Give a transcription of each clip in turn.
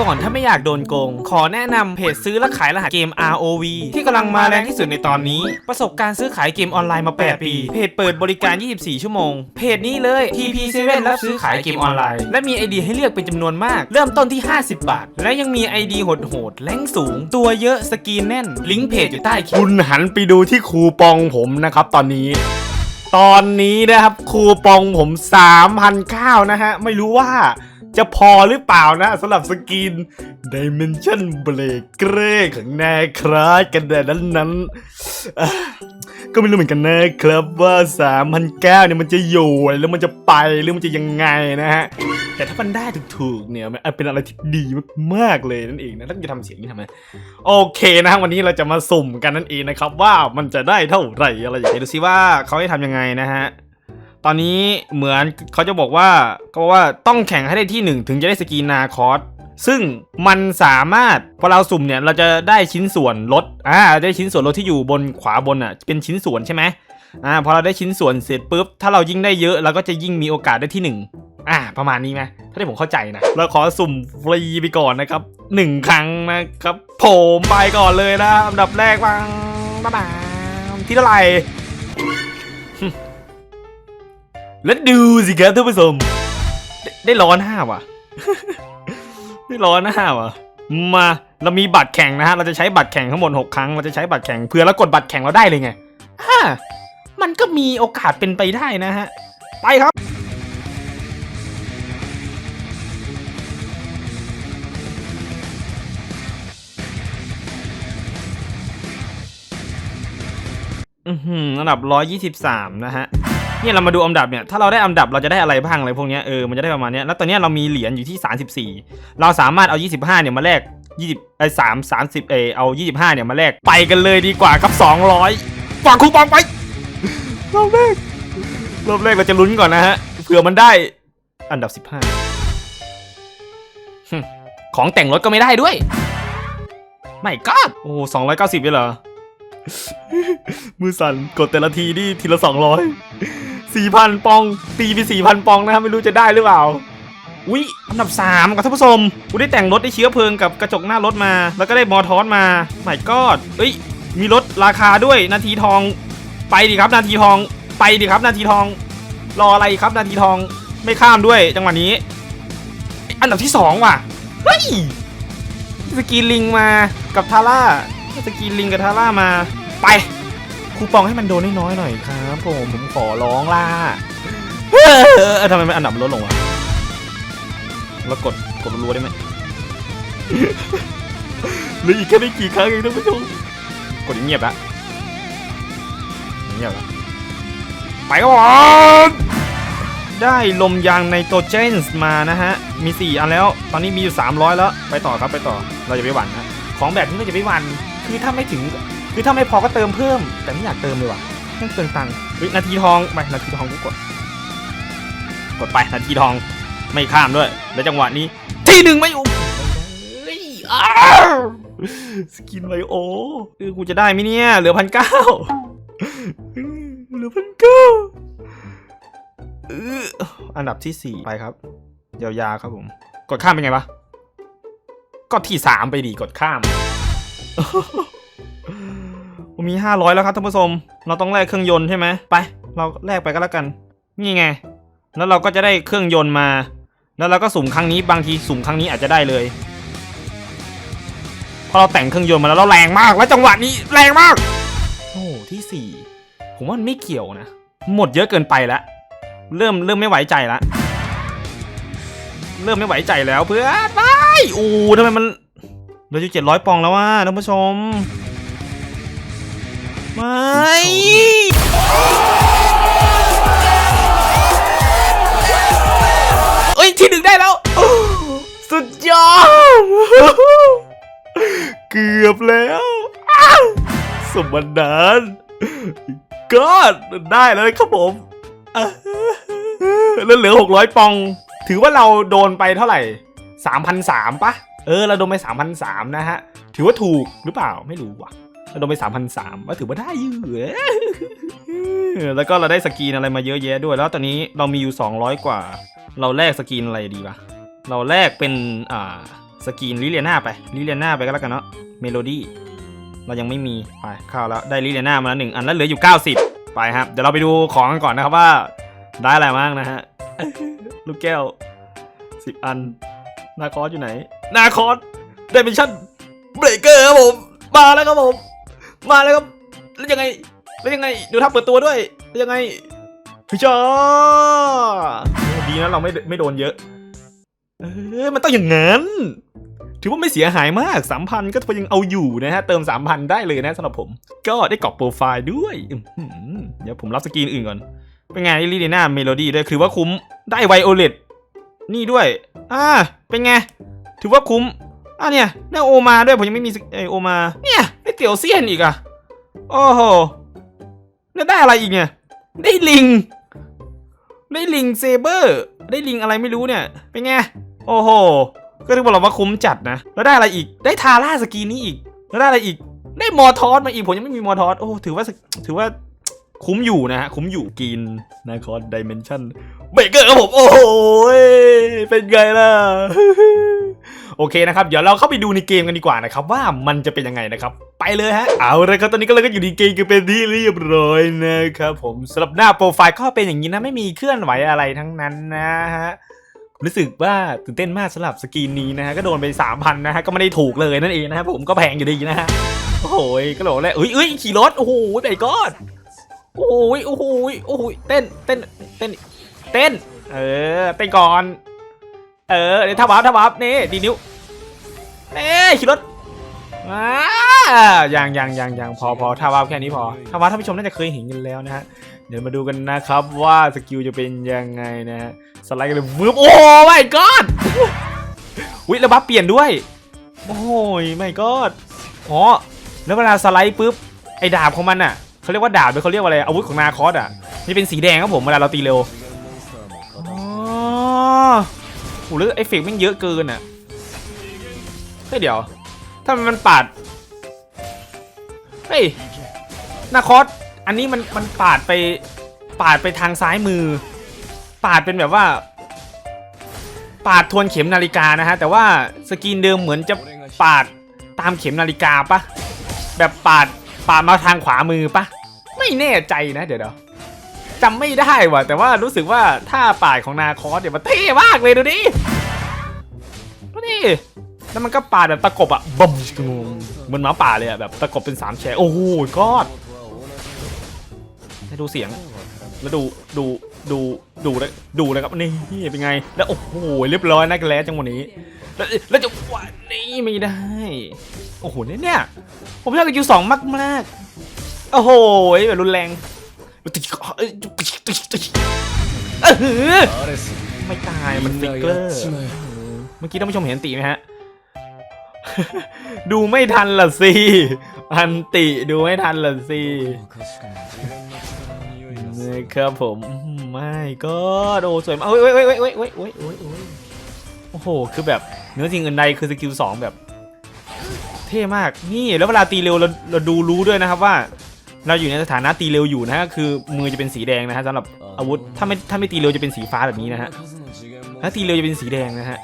ก่อนถ้าไม่อยากโดนโกง ขอแนะนำเพจซื้อและขายรหัสเกม ROV ที่กำลังมาแรงที่สุดในตอนนี้ ประสบการณ์ซื้อขายเกมออนไลน์มา 8 ปี เพจเปิดบริการ 24 ชั่วโมง เพจนี้เลย TP7 รับซื้อขายเกมออนไลน์ และมีไอเดียให้เลือกเป็นจำนวนมาก เริ่มต้นที่ 50 บาท และยังมีไอเดียโหดๆแรงสูง ตัวเยอะสกรีนแน่น ลิงก์เพจอยู่ใต้คลิปคุณหันไปดูที่คูปองผมนะครับตอนนี้ตอนนี้นะครับคูปองผม3,009นะฮะ ไม่รู้ว่า จะพอหรือเปล่านะสำหรับสกิน Dimension Break เกรของแนายคลาสกันแต่นั้นนั้นๆก็ไม่รู้เหมือนกันนะครับว่า 3,009เนี่ยมันจะอยู่แล้วมันจะไปหรือมันจะยังไงนะฮะ แต่ถ้ามันได้ถูกๆเนี่ยมันเป็นอะไรที่ดีมากๆเลยนั่นเองนะแล้วจะทำเสียงนี้ทำไมโอเคนะฮะวันนี้เราจะมาสุ่มกันนั่นเองนะครับว่ามันจะได้เท่าไหร่อะไรอย่างเงี้ยดูซิว่าเขาให้ทำยังไงนะฮะ ตอนนี้เหมือนเขาจะบอกว่าเขาบอกว่าต้องแข่งให้ได้ที่หนึ่งถึงจะได้สกีนาคอสซึ่งมันสามารถพอเราสุ่มเนี่ยเราจะได้ชิ้นส่วนรถอ่าได้ชิ้นส่วนรถที่อยู่บนขวาบนอะเป็นชิ้นส่วนใช่ไหมอ่าพอเราได้ชิ้นส่วนเสร็จปุ๊บ ถ้าเรายิ่งได้เยอะเราก็จะยิ่งมีโอกาสได้ที่หนึ่งอ่า ประมาณนี้ไหมถ้าที่ผมเข้าใจนะเราขอสุ่มฟรีไปก่อนนะครับหนึ่งครั้งนะครับผมไปก่อนเลยนะอันดับแรกวังบ้าบาที่เท่าไหร่ แล้วดูสิครับท่านผู้ชมได้ร้อนห้าว่ะ ได้ร้อนห้าว่ะ มาเรามีบัตรแข่งนะฮะ เราจะใช้บัตรแข่งทั้งหมดหกครั้ง เราจะใช้บัตรแข่งเพื่อแล้วกดบัตรแข่งเราได้เลยไงอ่ามันก็มีโอกาสเป็นไปได้นะฮะ ไปครับอือหืออันดับ 123 นะฮะ เนี่ยเรามาดูอันดับเนี่ยถ้าเราได้อันดับเราจะได้อะไรบ้างอะไรพวกเนี้ยเออมันจะได้ประมาณเนี้ยแล้วตอนเนี้ยเรามีเหรียญอยู่ที่ 34 เราสามารถเอา 25เนี่ยมาแลก20ไอ้3 30เอเอา25เนี่ยมาแลกไปกันเลยดีกว่าครับ 200ฝากคูปองไปรอบแรกรอบแรกเราจะลุ้นก่อนนะฮะเผื่อมันได้อันดับ 15หึของแต่งรถก็ไม่ได้ด้วยไม่ก็โอ้สองร้อยเก้าสิบเลยเหรอ มือสั่นกดแต่ละทีนี่ทีละสองร้อยสี่พันปอง ตีไปสี่พันปองนะครับ ไม่รู้จะได้หรือเปล่าอุ้ยอันดับสามกับท่านผู้ชมกูได้แต่งรถได้เชื้อเพลิงกับกระจกหน้ารถมา แล้วก็ได้มอทอสมาไม่กอดเอ้ย มีรถราคาด้วยนาทีทอง ไปดิครับ นาทีทอง ไปดิครับ นาทีทอง รออะไรครับนาทีทองไม่ข้ามด้วยจังหวะนี้ อันดับที่สองว่ะเฮ้ยสกีลิงมากับทาร่า สกีลิงกับทาร่ามา ไป คูปองให้มันโดนน้อยๆหน่อยครับผมผมขอร้องล่ะเออทำไมมันอันดับลดลงวะเรากดกดรัวได้ไหมเหลืออีกแค่ไม่กี่ครั้งเองท่านผู้ชมกดเงียบละเงียบละไปก่อนได้ลมยางไนโตเจนส์มานะฮะ มี 4 อันแล้ว ตอนนี้มีอยู่ 300 แล้ว ไปต่อครับไปต่อ เราจะไปหวั่นนะ ของแบบนี้เราจะไปหวั่น คือถ้าไม่ถึง คือถ้าไม่พอก็เติมเพิ่ม แต่ไม่อยากเติมเลยว่ะแม่งเปลืองตังค์เฮ้ยนาทีทองไปนาทีทองกูกด กดไปนาทีทองไม่ข้ามด้วย แล้วจังหวะนี้ ที่หนึ่งไม่อ้เฮ้ยอ้าวสกินไวโอเออกูจะได้ไหมเนี่ย เหลือพันเก้าเหลือพันเก้าอันดับที่สี่ไปครับยาวๆครับผม กดข้ามเป็นไงปะก็ที่สามไปดีกดข้าม ผมมี 500 แล้วครับท่านผู้ชม เราต้องแลกเครื่องยนต์ใช่ไหมไป เราแลกไปก็แล้วกัน นี่ไง แล้วเราก็จะได้เครื่องยนต์มา แล้วเราก็สุ่มครั้งนี้บางทีสุ่มครั้งนี้อาจจะได้เลย พอเราแต่งเครื่องยนต์มาแล้วเราแรงมาก แล้วจังหวะนี้แรงมาก โอ้ที่สี่ผมว่ามันไม่เกี่ยวนะ หมดเยอะเกินไปแล้ว เริ่มเริ่มไม่ไหวใจแล้วเริ่มไม่ไหวใจแล้วเพื่อนไปอู้ทำไมมัน เหลืออยู่เจ็ดร้อยปองแล้วว่ะท่านผู้ชมไม่เอ้ยที่หนึ่งได้แล้ว สุดยอด เกือบแล้ว สมบันดานก็ได้แล้วครับผมแล้วเหลือ600ปอง ถือว่าเราโดนไปเท่าไหร่3,003ปะ เออเราโดนไป 3,003นะฮะ ถือว่าถูกหรือเปล่าไม่รู้ว่ะเราโดนไป 3,003ว่าถือว่าได้อยู่เอ้ยแล้วก็เราได้สกีนอะไรมาเยอะแยะด้วย แล้วตอนนี้เรามีอยู่ 200 กว่า เราแลกสกีนอะไรดีวะเราแลกเป็นอ่าสกีนลิเลียนาไปลิเลียนาไปก็แล้วกันเนาะเมโลดี้เรายังไม่มีไปเข้าแล้วได้ลิเลียนามาแล้วหนึ่งอันแล้วเหลืออยู่ 90 ไปครับ เดี๋ยวเราไปดูของกันก่อนนะครับว่า ได้อะไรบ้างนะฮะลูกแก้ว 10 อันนาคอสอยู่ไหน นาคอสเดมิชั่นเบรกเกอร์ครับผม มาแล้วครับผม มาแล้วครับ แล้วยังไง แล้วยังไง ดูท่าเปิดตัวด้วย แล้วยังไงพี่จ้าดีนะเราไม่ไม่โดนเยอะ เออมันต้องอย่างนั้น ถือว่าไม่เสียหายมากสามพันก็ยังเอาอยู่นะฮะ เติมสามพันได้เลยนะสำหรับผม ก็ได้กรอบโปรไฟล์ด้วย เดี๋ยวผมรับสกรีนอื่นก่อน เป็นไงลีเดน่าเมโลดี้ด้วย คือว่าคุ้ม ได้ไวโอเลตนี่ด้วย อ่า เป็นไง ถือว่าคุ้มอะเนี่ยได้โอมาด้วยผมยังไม่มีไอโอมา เนี่ยได้เตี๋ยวเซียนอีกอะโอ้โหแล้วได้อะไรอีกเนี่ย ได้ลิง ได้ลิงเซเบอร์ ได้ลิงอะไรไม่รู้เนี่ยเป็นไงโอ้โหก็ถือว่าเราว่าคุ้มจัดนะ แล้วได้อะไรอีก ได้ทาร่าสกีนี้อีก แล้วได้อะไรอีก ได้มอทอสมาอีกผมยังไม่มีมอทอสโอ้ถือว่าถือว่า คุ้มอยู่นะฮะ คุ้มอยู่กินนะคอร์ดิเมนชั่นเบเกอร์ครับผม โอ้โหเป็นไงล่ะ โอเคนะครับ เดี๋ยวเราเข้าไปดูในเกมกันดีกว่านะครับ ว่ามันจะเป็นยังไงนะครับ ไปเลยฮะ เอาละครับ ตอนนี้ก็เราก็อยู่ในเกมกันเป็นที่เรียบร้อยนะครับผมสำหรับหน้าโปรไฟล์ก็เป็นอย่างนี้นะ ไม่มีเคลื่อนไหวอะไรทั้งนั้นนะฮะรู้สึกว่าตื่นเต้นมากสำหรับสกรีนนี้นะฮะก็โดนไป 3,000 นะฮะก็ไม่ได้ถูกเลยนั่นเองนะครับผมก็แพงอยู่ดีนะฮะโอ้โหก็บอกแล้วเอ้ยเอ้ยขี่รถโอ้โหไอ้ก้อน โอ้ยโอ้โหยโอ้โหยเต้นเต้นเต้นเต้น เออเต้นก่อน เออเดี๋ยวทับวับทับวับนี่ดีนิ้วเน่ขี่รถอ่ายังยังยังยังพอพอทับวับแค่นี้พอทับวับท่านผู้ชมน่าจะเคยเห็นกันแล้วนะฮะเดี๋ยวมาดูกันนะครับว่าสกิลจะเป็นยังไงนะฮะสไลด์กันเลยวืบโอ้ไม่กอดวิแล้วบัฟเปลี่ยนด้วย โอ้ยไม่กอดอ๋อแล้วเวลาสไลด์ปุ๊บไอ้ดาบของมันอะ เขาเรียกว่าดาบหรือเขาเรียกว่าอะไรอาวุธของนาคอสอะนี่เป็นสีแดงครับผมเวลาเราตีเร็วอ๋อโอ้โหแล้วเอฟเฟกต์แม่งเยอะเกินอะเฮ้ยเดี๋ยว ถ้ามันปาดเฮ้ยนาคอสอันนี้มันมันปาดไปปาดไปทางซ้ายมือ ปาดเป็นแบบว่า ปาดทวนเข็มนาฬิกานะฮะแต่ว่าสกรีนเดิมเหมือนจะปาดตามเข็มนาฬิกาปะแบบปาด ป่ามาทางขวามือปะไม่แน่ใจนะ เดี๋ยวเดี๋ยวจำไม่ได้ว่ะแต่ว่ารู้สึกว่าถ้าป่าของนาคอสเนี่ยมันเท่มากเลยดูดิดูดิแล้วมันก็ป่าแบบตะกบอะบอมเหมือนหมาป่าเลยอะแบบตะกบเป็นสามแฉกโอ้โหกอดให้ดูเสียง แล้วดูดู ดูดูแล้วดูแล้วครับนี่เป็นไง แล้วโอ้โหเรียบร้อยนักแล้จังหวะนี้ แล้วแล้วจะวันนี้ไม่ได้ โอ้โหเนี่ยเนี่ยผมชอบกับยูสองมากมากโอ้โหแบบรุนแรงไม่ตายมันฟิกเกอร์เมื่อกี้ท่านผู้ชมเห็นตีไหมฮะดูไม่ทันละสิอันติดูไม่ทันละสิ นะครับผมไม่ก็โอ้สวยมากเอ้ยเอ้ยเอ้ยเอ้ยเอ้ยเอ้ยเอ้ยโอ้โหคือแบบเนื้อสิ่งอื่นใดคือสกิลสองแบบ เท่มากนี่แล้วเวลาตีเร็วเราเราดูรู้ด้วยนะครับว่า เราอยู่ในสถานะตีเร็วอยู่นะฮะคือมือจะเป็นสีแดงนะฮะสำหรับอาวุธถ้าไม่ถ้าไม่ตีเร็วจะเป็นสีฟ้าแบบนี้นะฮะถ้าตีเร็วจะเป็นสีแดงนะฮะ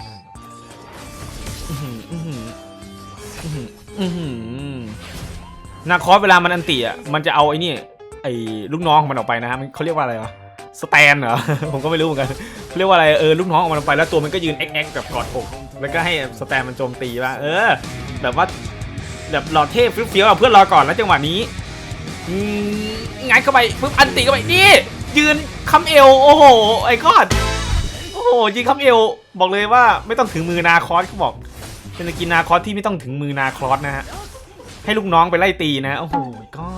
นาคอสเวลามันอันตีอะมันจะเอาไอ้นี่ ไอ้ลูกน้องของมันออกไปนะฮะมันเขาเรียกว่าอะไรวะสแตนเหรอ ผมก็ไม่รู้เหมือนกันเขาเรียกว่าอะไรเออลูกน้องของมันออกไปแล้วตัวมันก็ยืนแอ๊กแอ๊กแบบกอดอกแล้วก็ให้สแตนมันโจมตีว่าเออ แบบว่าแบบหล่อเทพเฟี้ยวๆเอาเพื่อนรอก่อนแล้วจังหวะนี้องัดเข้าไปปุ๊บอันติเข้าไปนี่ยืนคำเอวโอ้โหไอ้กอดโอ้โหยืนคำเอวบอกเลยว่าไม่ต้องถึงมือนาคอสเขาบอกเป็นกินนาคอสที่ไม่ต้องถึงมือนาคอสนะฮะให้ลูกน้องไปไล่ตีนะโอ้โหกอด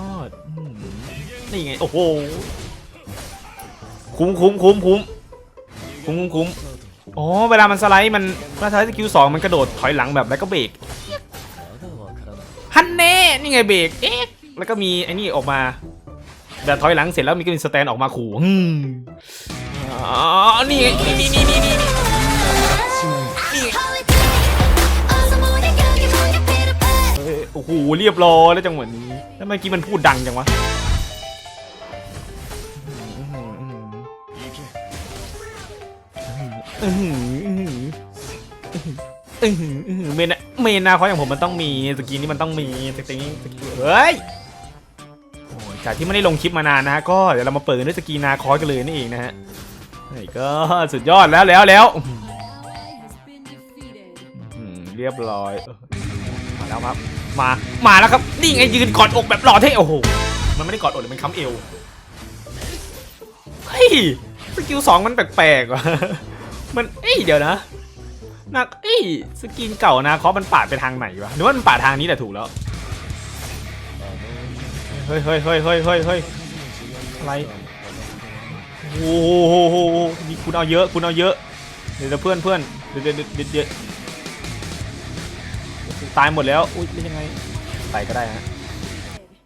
อืม นี่ไง โอ้โห คุ้มคุ้มคุ้มคุ้มคุ้มคุ้มคุ้มอ๋อ เวลามันสไลด์มันเวลาสไลด์สกิลสองมันกระโดดถอยหลังแบบแล้วก็เบรกฮันเน่ นี่ไงเบรก เอ๊ะ แล้วก็มีไอ้นี่ออกมาแบบถอยหลังเสร็จแล้วมีก็มีสแตนออกมาขู่อืมอ๋อ นี่ไงนี่นี่นี่นี่นี่เฮ้ยโอ้โห เรียบร้อยแล้วจังหวะนี้ แล้วเมื่อกี้มันพูดดังจังวะ อือหืออื้อหืออื้อหืออื้อหือเมนอะเมนาคอสอย่างผมมันต้องมีสกินนี้มันต้องมีสกินนี้สกินเฮ้ยโอ้ยจากที่ไม่ได้ลงคลิปมานานนะฮะก็เดี๋ยวเรามาเปิดกันด้วยสกินนาคอสกันเลยนี่เองนะฮะนี่ก็สุดยอดแล้วแล้วแล้วอื้อหือเรียบร้อยเออมาแล้วครับ มามาแล้วครับนี่ไงยืนกอดอกแบบหล่อเท่โอ้โหมันไม่ได้กอดอกเลยมันค้ำเอวเฮ้ยสกิลสองมันแปลกๆว่ะ มันเอ้ยเดี๋ยวนะนักเอ้ยสกินเก่านะเขามันปาดไปทางไหนวะหรือว่ามันปาดทางนี้แต่ถูกแล้วเฮ้ยเฮ้ยเฮ้ยเฮ้ยเฮ้ยเฮ้ยอะไรโอ้โหนี่คุณเอาเยอะคุณเอาเยอะเดี๋ยวเพื่อนเพื่อนเดี๋ยวเดี๋ยวเดี๋ยวเดี๋ยวตายหมดแล้วอุ้ยเป็นยังไงไปก็ได้ฮะ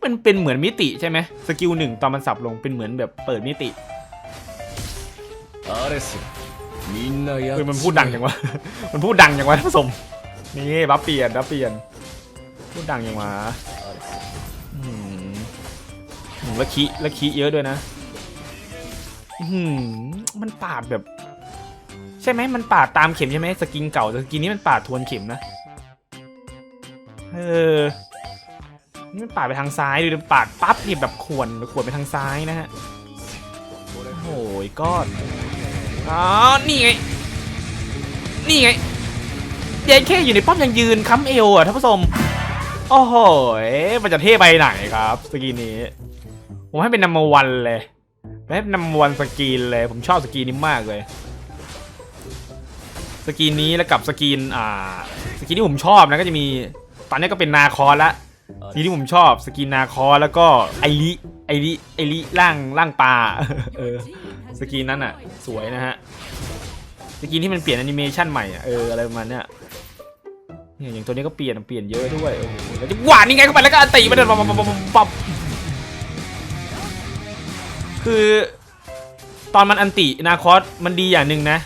มันเป็นเหมือนมิติใช่ไหมสกิลหนึ่งตอนมันสับลงเป็นเหมือนแบบเปิดมิติ คือมันพูดดังอย่างวะ มันพูดดังอย่างวะผสม นี่บัฟเปลี่ยนบัฟเปลี่ยน พูดดังอย่างวะละคิละคีเยอะด้วยนะมันปาดแบบ ใช่ไหมมันปาดตามเข็มใช่ไหมสกินเก่าสกินนี้มันปาดทวนเข็มนะ เออ นี่มันปาดไปทางซ้ายดูปาดปั๊บนี่แบบขวนขวนไปทางซ้ายนะฮะ โอ้ยก็ อ๋อ นี่ไง นี่ไงเยนแค่อยู่ในป้อมยังยืนค้ำเอวอะท่านผู้ชม โอ้โหยมันจะเท่ไปไหนครับสกีนนี้ ผมให้เป็นนัมเบอร์วันเลยให้เป็นนัมเบอร์วันสกีนเลย ผมชอบสกีนนี้มากเลยสกีนนี้แล้วกับสกีนอ่าสกีนที่ผมชอบนะก็จะมีตอนนี้ก็เป็นนาคอละสกีนที่ผมชอบสกีนนาคอแล้วก็ไอริไอริไอริร่างร่างปลาเออ สกีนนั้นอะ สวยนะฮะ สกีนที่มันเปลี่ยนแอนิเมชันใหม่อะเอออะไรประมาณเนี้ยเนี่ยอย่างตัวนี้ก็เปลี่ยนเปลี่ยนเยอะด้วยโอ้โหแล้วจะหวานยังไงเข้าไปแล้วก็อันตีมันเดินปั๊บปับปั๊บปั๊บปั๊บคือ ตอนมันอันตินาคอสมันดีอย่างหนึ่งนะ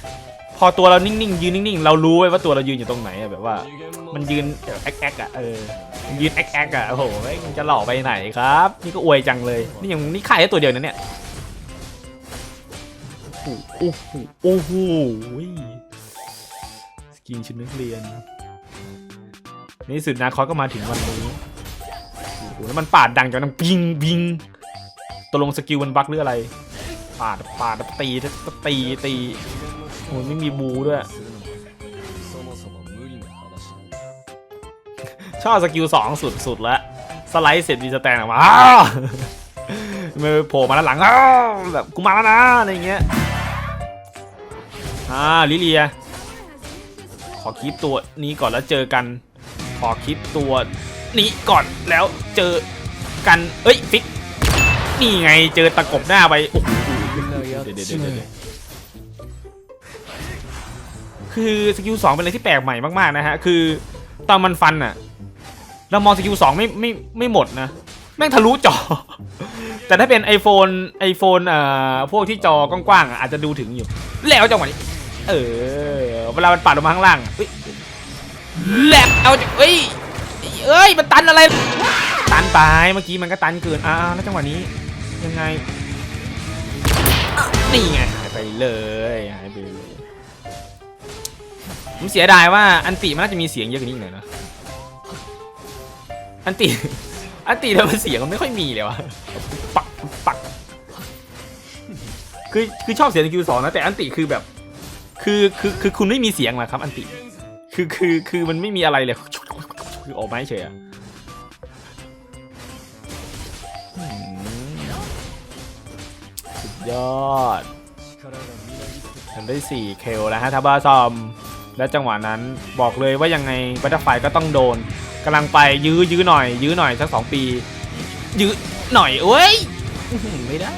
พอตัวเรานิ่งๆยืนนิ่งๆเรารู้ไว้ว่าตัวเรายืนอยู่ตรงไหนอะแบบว่า มันยืนแอ๊กแอ๊กๆอะเออยืนแอ๊กแอ๊กๆอะโอ้โหมันจะหล่อไปไหนครับ นี่ก็อวยจังเลย นี่ยังนี่ขายแค่ตัวเดียวนะเนี่ย โอ้โหโอ้โหสกินชุดนักเรียน นี่สุดนะคอยก็มาถึงวันนี้โอ้โหแล้วมันปาดดังจนมันปิงปิงตกลงสกิลมันบั๊กหรืออะไร ปาดปาดตีตีตีโอ้ยไม่มีบูด้วยชอบสกิลสองสุดสุดแล้วสไลด์เสร็จดีสแตนออกมาไม่โผล่มาด้านหลังแบบกูมาแล้วนะอะไรเงี้ย อ่าลิเลีย ขอคิดตัวนี้ก่อนแล้วเจอกัน ขอคิดตัวนี้ก่อนแล้วเจอกันเอ้ยฟิกนี่ไงเจอตะกบหน้าไปคือสกิลสองเป็นอะไรที่แปลกใหม่มากๆนะฮะคือตอนมันฟันอะเรามองสกิลสองไม่ไม่ไม่หมดนะแม่งทะลุจอ แต่ถ้าเป็น iPhone iPhone อ่อพวกที่จอกว้างๆอาจจะดูถึงอยู่ แล้วจังหวะนี้ เออ เวลามันปัดลงมาข้างล่างอะเฮ้ยแหลกเอาจะเอ้ยเอ้ย มันตันอะไร ตันไป เมื่อกี้มันก็ตันเกิน อ้าวแล้วจังหวะนี้ ยังไง นี่ไงหายไปเลยหายไปเลยผมเสียดายว่าอันติมันน่าจะมีเสียงเยอะกว่านี้อีกหน่อยนะ อันติ อันติแล้วมันเสียงมันไม่ค่อยมีเลยวะปักปักคือคือชอบเสียงในคิวสองนะแต่อันติคือแบบ คือคือคือคุณไม่มีเสียงหรอครับอันติ คือคือคือมันไม่มีอะไรเลยคือออกมาเฉยอะสุดยอดทำได้4เคลนะฮะทับบ้าซอม และจังหวะนั้นบอกเลยว่ายังไงบัตเตอร์ไฟก็ต้องโดนกำลังไปยื้อยื้อหน่อย ยื้อหน่อยสักสองปี ยื้อหน่อยเอ้ยไม่ได้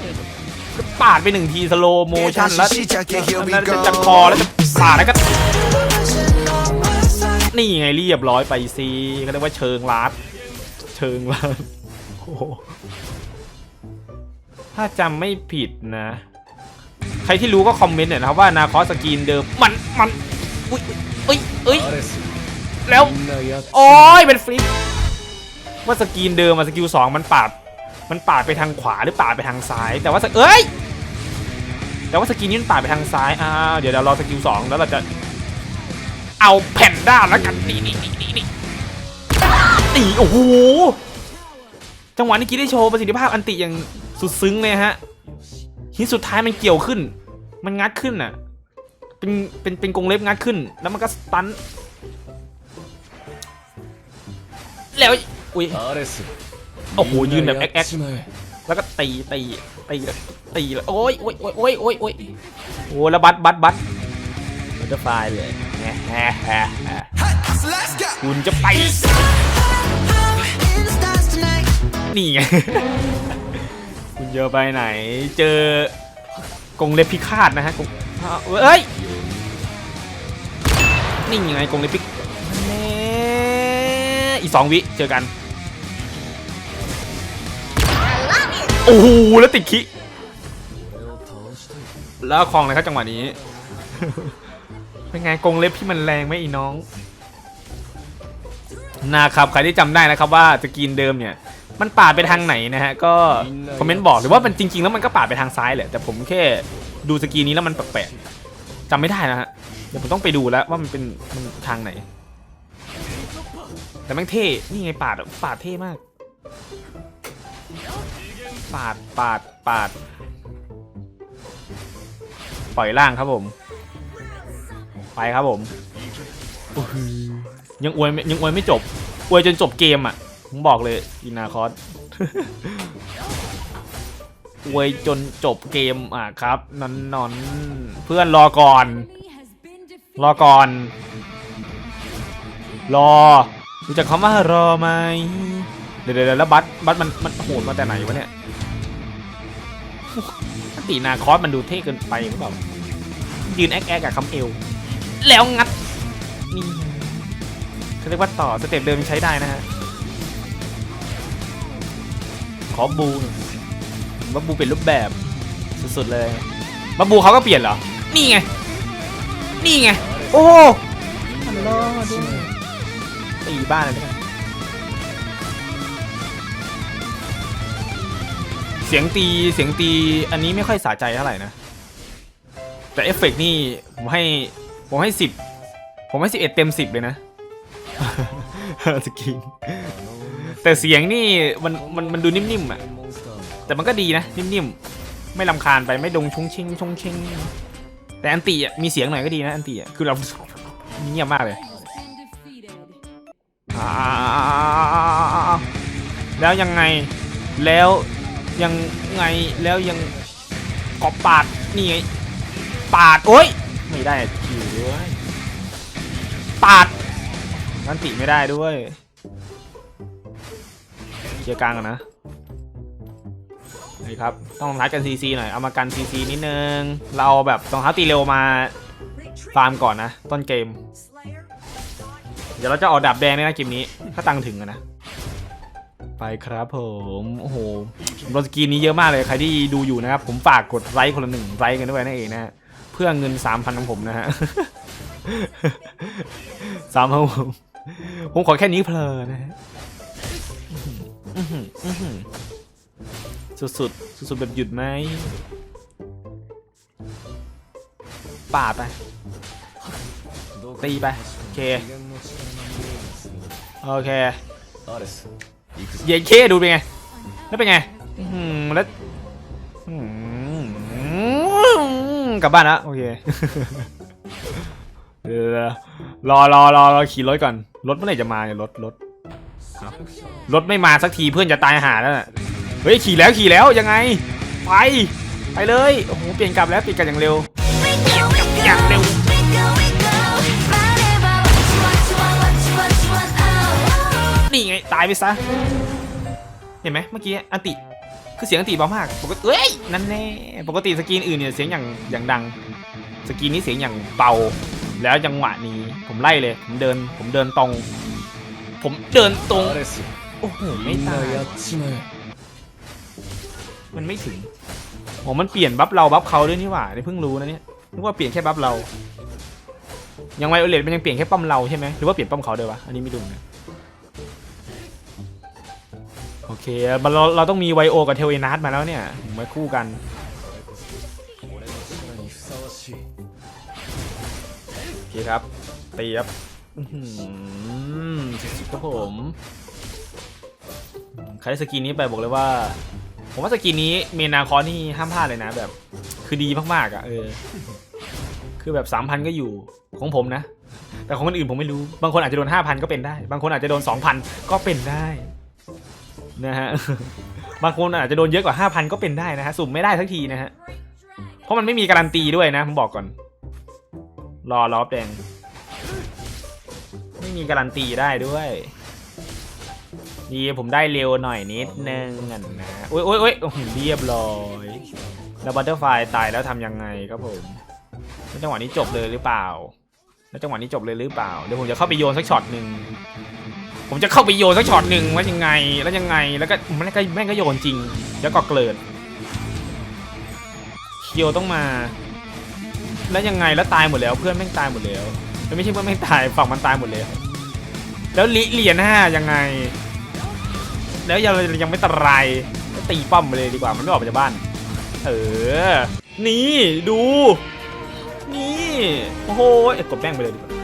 ปาดไปหนึ่งทีสโลโมชั่นแล้วนั่นจะจับคอแล้วจะปาดแล้วก็ นี่ไงเรียบร้อยไปซีก็เรียกว่าเชิงลัดเชิงลัดโอ้ถ้าจำไม่ผิดนะ ใครที่รู้ก็คอมเมนต์หน่อยนะครับว่านาคอสกีนเดิมมันมันอุ้ยอุ้ยอุ้ยแล้วโอ้ยเป็นฟลิปว่าสกีนเดิมอะสกิลสองมันปาด มันปาดไปทางขวาหรือปาดไปทางซ้าย แต่ว่าสเอ้ยแต่ว่าสกิลนี้มันปาดไปทางซ้ายอ้าเดี๋ยวเรารอสกิลสองแล้วเราจะเอาแผ่นด้าแล้วกันนี่นี่นี่นี่นี่ตีโอ้โหจังหวะนี้กี้ได้โชว์ประสิทธิภาพอันติอย่างสุดซึ้งเลยฮะทีสุดท้ายมันเกี่ยวขึ้น มันงัดขึ้นน่ะ เป็นเป็นเป็นกรงเล็บงัดขึ้น แล้วมันก็สตันแล้วอุ้ย โอ้โหยืนแบบแอ๊กแแล้วก็ตีตีตีตีแล้วโอ้ยโอ้ยโอ้ยโอ้ยโอ้ยโอ้ยโอ้แล้วบัตบัตบัตมันจะไฟเลยคุณจะไป นี่ไง คุณเยอะไปไหน เจอกงเล็บพิฆาตนะฮะกงเอ้ย นี่ยังไงกงเล็บพิฆาตอีสองวิ เจอกัน โอ้โหแล้วติดคิแล้วคลองเลยครับจังหวะนี้ เป็นไงกงเล็บพี่มันแรงไหมอีน้องนะครับใครที่จำได้นะครับว่าสกินเดิมเนี่ยมันปาดไปทางไหนนะฮะก็คอมเมนต์บอกหรือว่ามันจริง ๆ แล้วมันก็ปาดไปทางซ้ายแหละแต่ผมแค่ดูสกีนี้แล้วมันแปลกๆจำไม่ได้นะฮะเดี๋ยวผมต้องไปดูแล้วว่ามันเป็นมันทางไหน แต่แม่งเท่นี่ไงปาดปาดเท่มาก ปาดปาดปาด ปล่อยล่างครับผม ไปครับผมยังอวยยังอวยไม่จบ อวยจนจบเกมอะ ผมบอกเลยอินาคอสอวยจนจบเกมอะครับนอนนอนเพื่อนรอก่อน รอก่อน รอรู้จักคำว่ารอไหม เดี๋ยวเดี๋ยวแล้วบัสบัสมันมันโหดมาแต่ไหนวะเนี่ยปกตินาคอสมันดูเท่เกินไปหรือเปล่ายืนแอ๊กแอ๊กกับคำเอว แล้วงัดนี่เขาเรียกว่าต่อสเต็ปเดิมใช้ได้นะฮะ ขอบูบับบูเป็นรูปแบบสุดๆเลยบับบูเขาก็เปลี่ยนเหรอ นี่ไง นี่ไง โอ้มันรอดด้วยตีบ้านเลย เสียงตีเสียงตีอันนี้ไม่ค่อยสะใจเท่าไหร่นะ แต่เอฟเฟกนี่ผมให้ผมให้สิบผมให้สิบเอ็ดเต็มสิบเลยนะสกินแต่เสียงนี่มันมันมันดูนิ่มๆอะแต่มันก็ดีนะนิ่มๆไม่ลำคาญไปไม่ดงชงชิงชงชิงแต่อันตีอะมีเสียงหน่อยก็ดีนะอันตีอะคือเราเงียบมากเลยแล้วยังไงแล้ว ยังไงแล้วยังกอบปาดนี่ไงปาดโอ้ยไม่ได้คิวด้วยปาดอันติไม่ได้ด้วยเคลียร์กลางกันนะนี่ครับต้องรัดกันซีซีหน่อยเอามากันซีซีนิดนึงเราแบบรองเท้าตีเร็วมาฟาร์มก่อนนะ ต้นเกม เดี๋ยวเราจะออกดับแดงด้วยนะเกมนี้ ถ้าตังค์ถึงอะนะ ไปครับผมโอ้โหโรสกีนนี้เยอะมากเลยใครที่ดูอยู่นะครับผมฝากกดไลค์คนละหนึ่งไลค์กันด้วยนะเองนะ เพื่อเงินสามพันของผมนะฮะสามพันผมผมขอแค่นี้เพลินนะฮะสุดสุดสุดสุดแบบหยุดไหมป่าไปตีไป โอเค โอเค เย็นเคดูเป็นไง แล้วเป็นไงอื้อหือแล้วอื้อหือกลับบ้านแล้วโอเค เดี๋ยวๆรอรอรอรอขี่รถก่อน รถเมื่อไหร่จะมาเนี่ยรถรถรถไม่มาสักทีเพื่อนจะตายหาแล้วน่ะ เฮ้ยขี่แล้วขี่แล้วยังไง ไป ไปเลย โอ้โห เปลี่ยนกลับแล้วเปลี่ยนกลับอย่างเร็วายไปซะ เห็นไหมเมื่อกี้อันติ คือเสียงอันติเบามาก ปกติเอ้ย นั่นแน่ ปกติสกรีนอื่นเนี่ยเสียงอย่างอย่างดัง สกรีนนี้เสียงอย่างเบา แล้วจังหวะนี้ผมไล่เลย ผมเดิน ผมเดินตรง ผมเดินตรง โอ้โห ไม่ตาย มันไม่ถึงโอ้มันเปลี่ยนบัฟเราบัฟเขาด้วยนี่หว่าเพิ่งรู้นะเนี่ยนึกว่าเปลี่ยนแค่บัฟเรา ยังไวโอเลตมันยังเปลี่ยนแค่ป้อมเราใช่ไหมหรือว่าเปลี่ยนป้อมเขาด้วยวะ อันนี้ไม่ดูนะ เคเราเราต้องมีไวโอกับเทลเอนัสมาแล้วเนี่ยมาคู่กันโอเคครับตีครับสุดๆครับผมใครได้สกินนี้ไปบอกเลยว่า ผมว่าสกินนี้เมนาคอนี่ห้ามพลาดเลยนะแบบ คือดีมากๆอะเออคือแบบสามพันก็อยู่ของผมนะ แต่ของคนอื่นผมไม่รู้ บางคนอาจจะโดนห้าพันก็เป็นได้ บางคนอาจจะโดนสองพันก็เป็นได้ นะฮะ บางคนอาจจะโดนเยอะกว่าห้าพันก็เป็นได้นะฮะ สุ่มไม่ได้ทั้งทีนะฮะ เพราะมันไม่มีการันตีด้วยนะ ผมบอกก่อน รอรอบแดง ไม่มีการันตีได้ด้วยดีผมได้เร็วหน่อยนิดนึงอะนะโอ้ยโอ้ยโอ้ยเรียบร้อย แล้วบัตเตอร์ไฟตายแล้วทำยังไงครับผมแล้วจังหวะนี้จบเลยหรือเปล่า แล้วจังหวะนี้จบเลยหรือเปล่า เดี๋ยวผมจะเข้าไปโยนสักช็อตหนึ่ง ผมจะเข้าไปโยนสักช็อตหนึ่งว่ายังไงแล้วยังไงแล้วก็มันก็แม่งก็โยนจริง แล้วก็เกลิดเคียวต้องมา แล้วยังไงแล้วตายหมดแล้วเพื่อนแม่งตายหมดแล้วแล้วไม่ใช่เพื่อนแม่งตายฝั่งมันตายหมดแล้วแล้วลิเหรียญห้ายังไง แล้วยังยังไม่ตรายแล้วตีป้อมไปเลยดีกว่ามันไม่ออกมาจากบ้าน เออ นี่ดู นี่โอ้โหเอ้ยกดแป้งไปเลยดีกว่า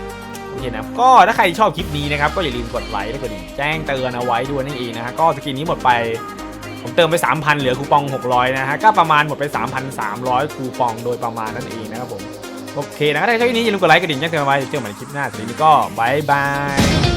เคนะครับก็ถ้าใครชอบคลิปนี้นะครับก็อย่าลืมกดไลค์และกดดิ่งแจ้งเตือนเอาไว้ด้วยนั่นเองนะฮะก็สกินนี้หมดไปผมเติมไป 3,000 เหลือคูปอง 600 นะฮะ ก็ประมาณหมดไป 3,300 คูปองโดยประมาณนั่นเองนะครับผม โอเคนะถ้าใครชอบคลิปนี้อย่าลืมกดไลค์กดดิ่งแจ้งเตือนเอาไว้เจอกันใหม่ในคลิปหน้าสวัสดีก็บายบาย